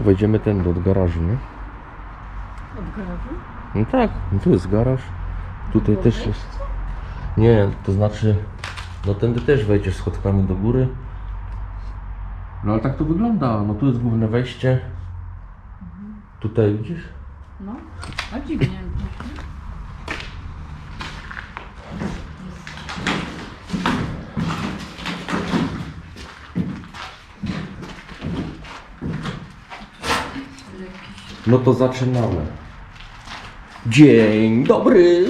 Wejdziemy ten od garażu, nie? Od garażu? No tak, tu jest garaż. Tutaj Było też wejście? jest. Nie, to znaczy, no tędy też wejdziesz schodkami do góry. No ale tak to wygląda. No tu jest główne wejście. Tutaj widzisz? No, a dziwnie. No to zaczynamy. Dzień dobry!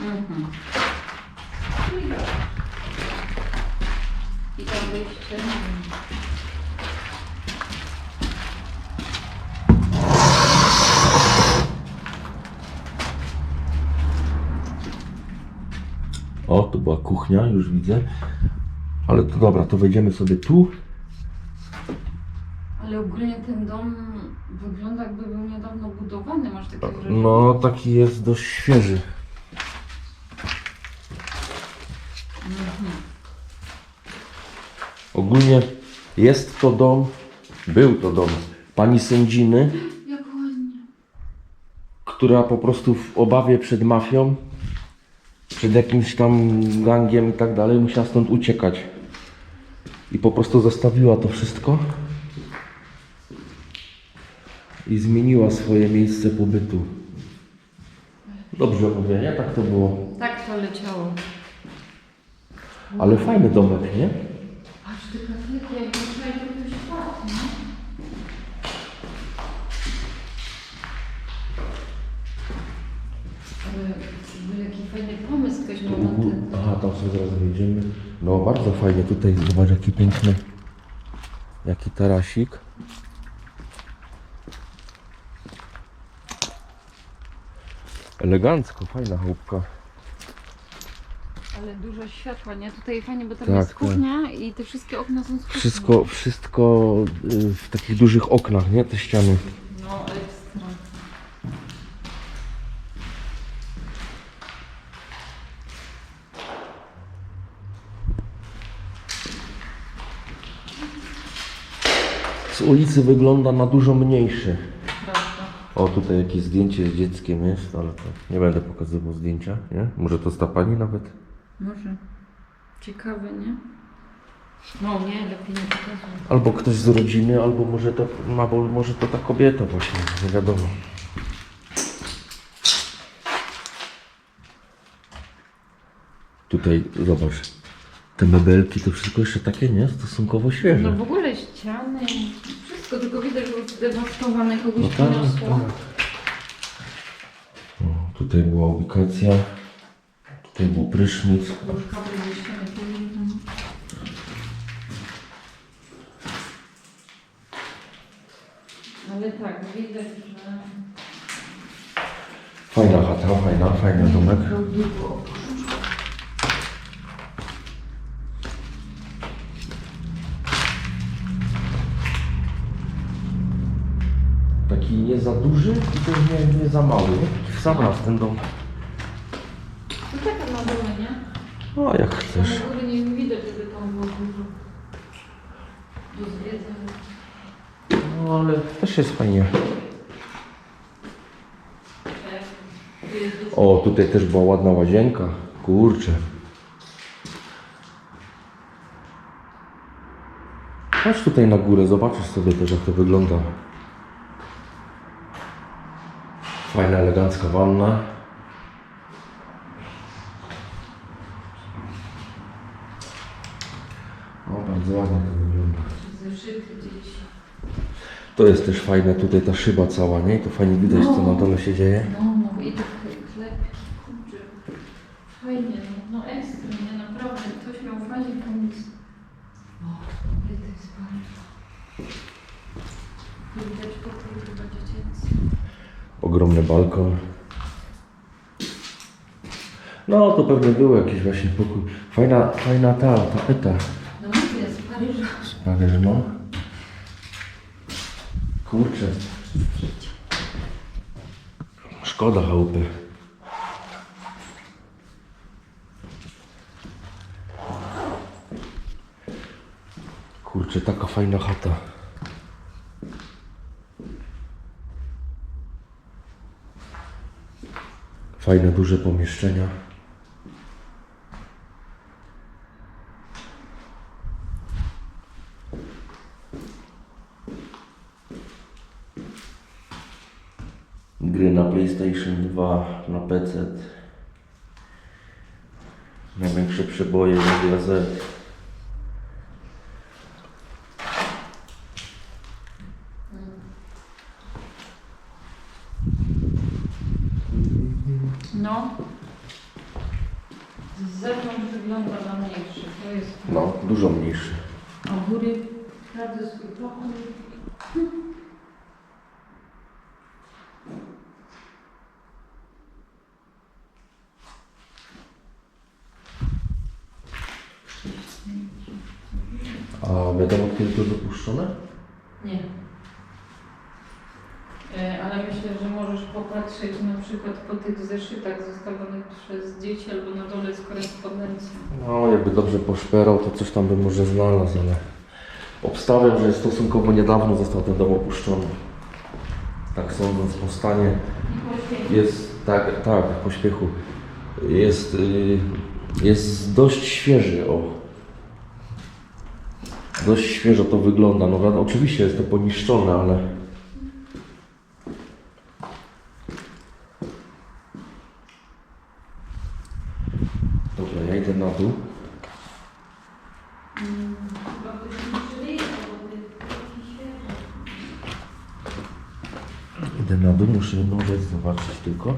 Mhm. I tam wyjście. O, to była kuchnia, już widzę. Ale to dobra, to wejdziemy sobie tu. Ale ogólnie ten dom wygląda jakby był niedawno budowany, masz takie wrażenie? No, taki jest dość świeży. Ogólnie jest to dom, był to dom pani sędziny, która po prostu w obawie przed mafią, przed jakimś tam gangiem i tak dalej, musiała stąd uciekać. I po prostu zostawiła to wszystko i zmieniła swoje miejsce pobytu. Dobrze mówię, nie? Tak to było. Tak to leciało. Ale fajny domek, nie? Aż te katleki, jak wczoraj to ktoś płatny, nie? Ale był jaki fajny pomysł ktoś miał na ten... Aha, tam sobie zaraz wyjdziemy. No bardzo fajnie tutaj, zobacz jaki piękny, jaki tarasik. Elegancko, fajna chałupka. Ale dużo światła, nie? Tutaj fajnie, bo tam Tak, jest tak. kuchnia i te wszystkie okna są z kuchni. Wszystko, wszystko y, w takich dużych oknach, nie? Te ściany. No, ekstra. Z ulicy wygląda na dużo mniejszy. O, tutaj jakieś zdjęcie z dzieckiem jest, ale to nie będę pokazywał zdjęcia, nie? Może to sta pani nawet? Może. Ciekawe, nie? No nie, lepiej nie pokazuję. Albo ktoś z rodziny, albo może to, albo może to ta kobieta właśnie, nie wiadomo. Tutaj zobacz, te mebelki to wszystko jeszcze takie, nie? Stosunkowo No świeże. w ogóle ściany, zdewastowane kogoś No tak, poniosło. tak. O, tutaj była ubikacja, tutaj był prysznic. Kabel ze ściany powinien- Ale tak, widać, że... Fajna chata, fajna, fajny domek. Długo. Taki nie za duży i też nie, nie za mały, w sam raz ten dom. No taka na dole, nie? O, jak Tam chcesz. ogóle nie widać, żeby tam było dużo. Do zwiedzania. No, ale też jest fajnie. Tu jest dużo. O, tutaj też była ładna łazienka. Kurczę. Chodź tutaj na górę, zobaczysz sobie też jak to wygląda. Fajna, elegancka wanna. O, bardzo ładnie to wygląda. To jest też fajne, tutaj ta szyba cała, nie? To fajnie widać, co na dole się dzieje. No, no i te chlebki, kurczę. Fajnie, no, no ekstra, nie? Naprawdę, ktoś miał fajny pomysł. O, i to jest bardzo. Tu widać pokój chyba dziecięcy. Ogromny balkon. No, to pewnie był jakiś właśnie pokój. Fajna, fajna ta, ta eta. No mówię, z Paryża. Że no. Kurczę. Szkoda chałupy. Kurczę, taka fajna chata. Fajne, duże pomieszczenia. Gry na PlayStation 2, na PC. Największe przeboje Media Z. No. Z zewnątrz wygląda na mniejszy. To jest. No, dużo mniejszy. A u góry każdy swój pokój. A wiadomo kiedy to wypuszczone? Nie. E, Ale myślę, że możesz popatrzeć na przykład po tych zeszytach zostawionych przez dzieci albo na dole z korespondencją. No, jakby dobrze poszperał, to coś tam by może znalazł, ale obstawiam, że stosunkowo niedawno został ten dom opuszczony. Tak sądząc po stanie. Jest, tak, tak, pośpiechu. Jest, y, jest dość świeży, o. Dość świeżo to wygląda. No oczywiście jest to poniszczone, ale... Dobra, ja idę na dół. Mm, Chyba ktoś mi przyjechał, bo to jest taki świeży. Idę na dół, muszę jedną rzecz zobaczyć tylko.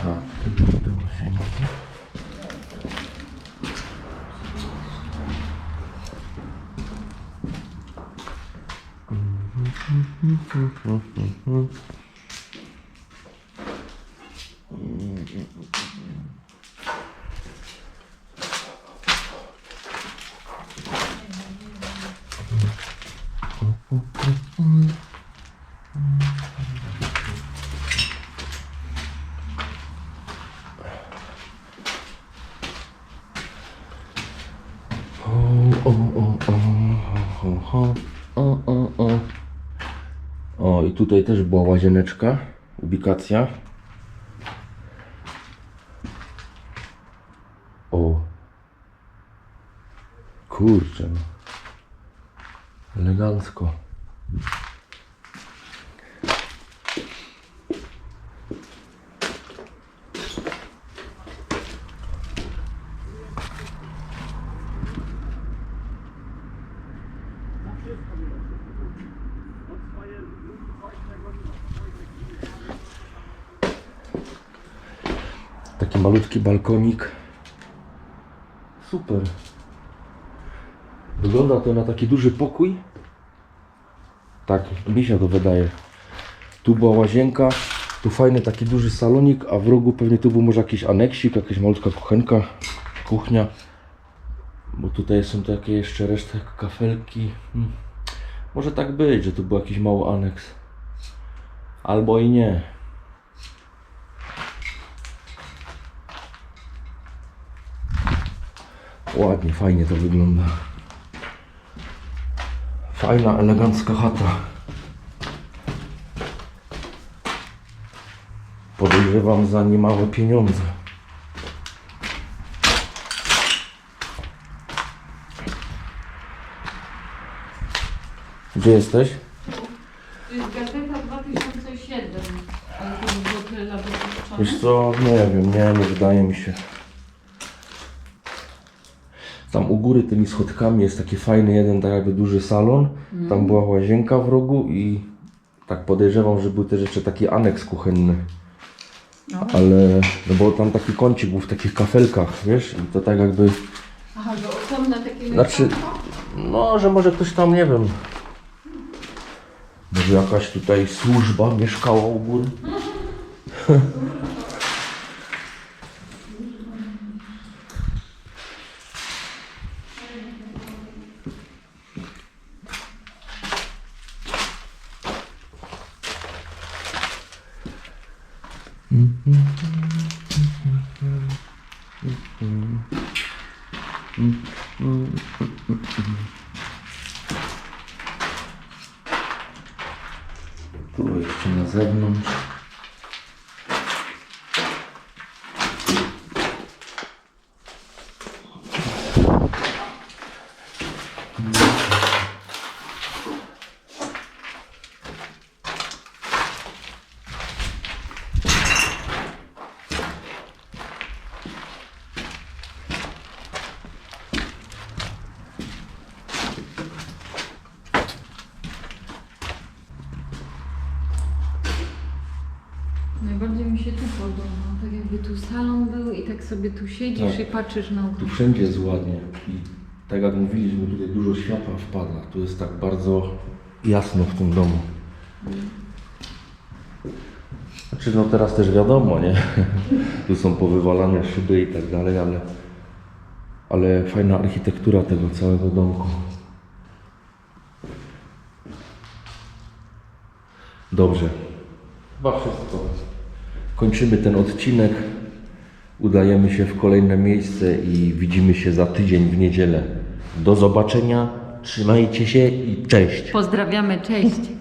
A, nie. O, o, o, o, o, o, o, o. O, i tutaj też była łazieneczka, ubikacja. O. Kurczę. no. Elegancko. Taki malutki balkonik. Super. Wygląda to na taki duży pokój. Tak, mi się to wydaje. Tu była łazienka, tu fajny taki duży salonik, a w rogu pewnie tu był może jakiś aneksik, jakaś malutka kuchenka, kuchnia. Bo tutaj są takie jeszcze resztę kafelki. Hmm. Może tak być, że tu był jakiś mały aneks. Albo i nie. Ładnie, fajnie to wygląda. Fajna, elegancka chata. Podejrzewam za niemałe pieniądze. Gdzie jesteś? To jest gazeta 2007. Ale to było tyle lat. Wiesz co, nie wiem, nie, nie wydaje mi się. Tam u góry tymi schodkami jest taki fajny jeden tak jakby duży salon. Tam była łazienka w rogu i tak podejrzewam, że był też jeszcze taki aneks kuchenny. No. ale no bo tam taki kącik był w takich kafelkach, wiesz, i to tak jakby, Aha, że osobna takie Znaczy- mieszkanko? no, że może ktoś tam, nie wiem, może jakaś tutaj służba mieszkała u góry. Tu jeszcze Najbardziej mi się tu podoba. Tak jakby tu salon był i tak sobie tu siedzisz Tak. i patrzysz na Tu okno. wszędzie jest ładnie i tak jak mówiliśmy, tutaj dużo światła wpada. Tu jest tak bardzo jasno w tym domu. Znaczy no teraz też wiadomo, nie? Tu są powywalane szyby i tak dalej, ale, ale fajna architektura tego całego domku. Dobrze. Chyba wszystko. Kończymy ten odcinek. Udajemy się w kolejne miejsce i widzimy się za tydzień w niedzielę. Do zobaczenia, trzymajcie się i cześć. Pozdrawiamy, cześć.